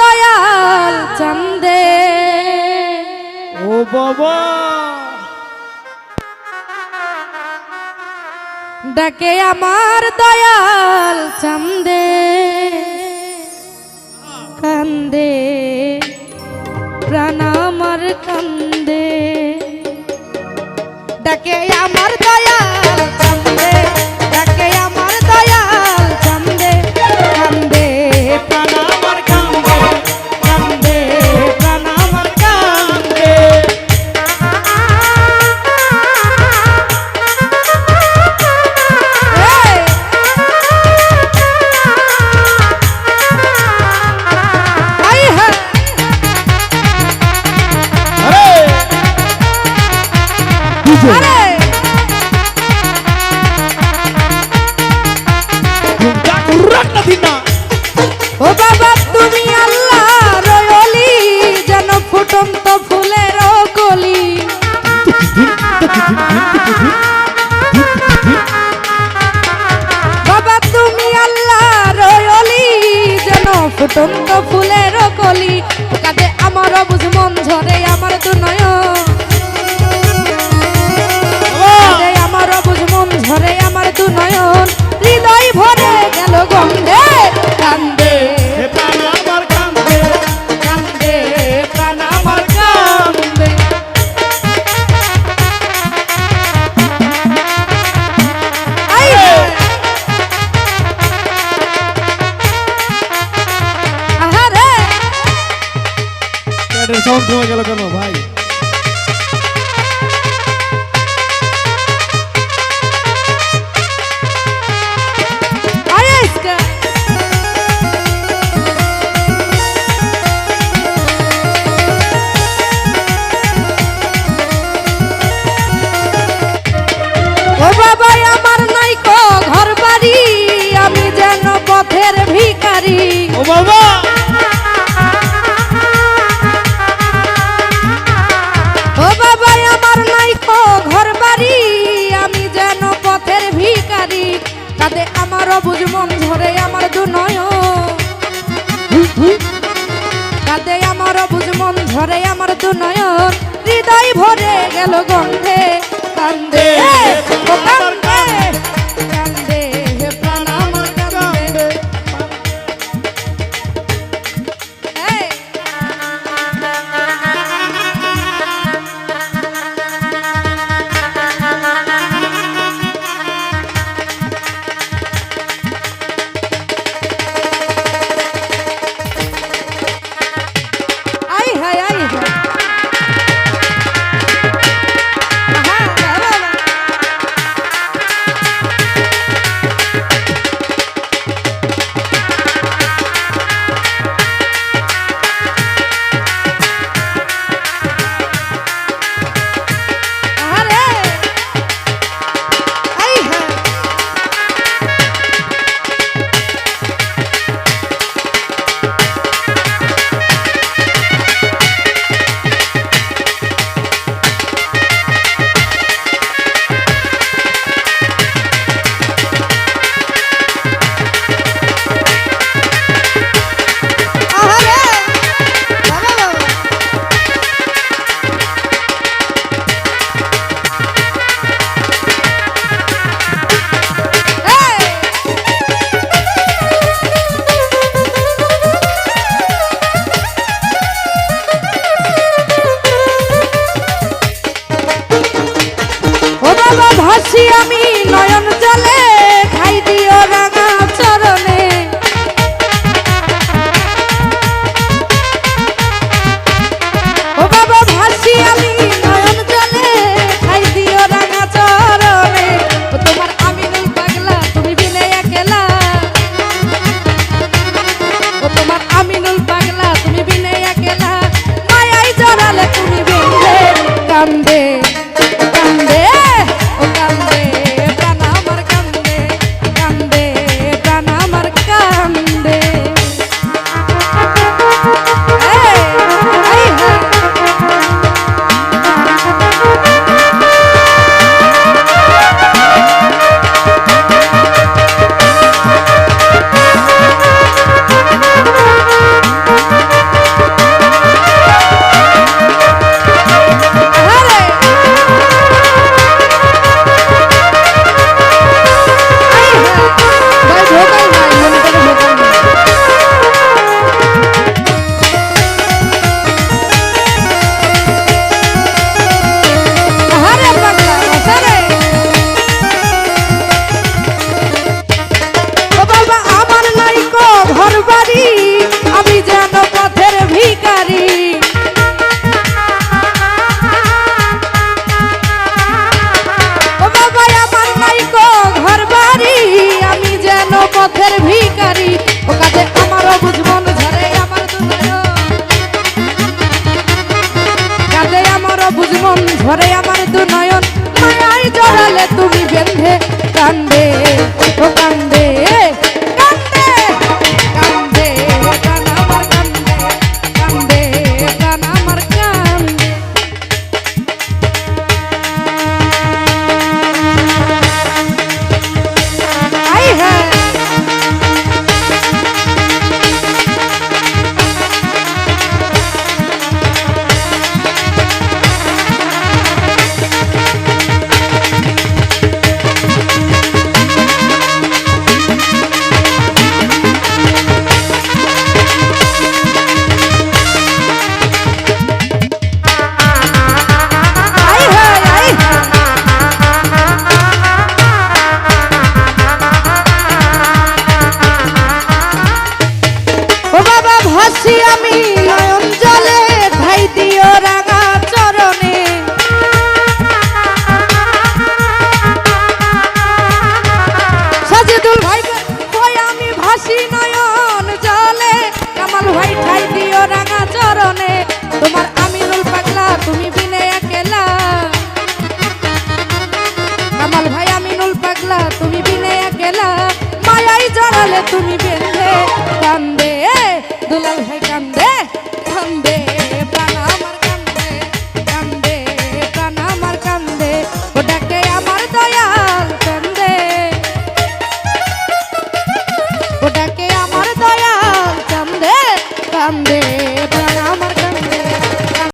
দয়াল চন্দে। ও বাবা। ডাকে আমার দয়াল চন্দে কান্দে। প্রাণ আমার কান্দে। ডাকে আমার দয়াল ফুটন্ত ফুলের কলি। কাতে আমার বুঝ মন ঝরে আমার তো নয় আমার বুঝ মন ঝরে আমার তো নয় সাউন্ড থেমে গেল কেন ভাই আমার নাই ঘর বাড়ি আমি যেন পথের ভিখারি। ও বাবা! হৃদয় ভরে গেল গ। ভাসি আমি வந்தே তুমি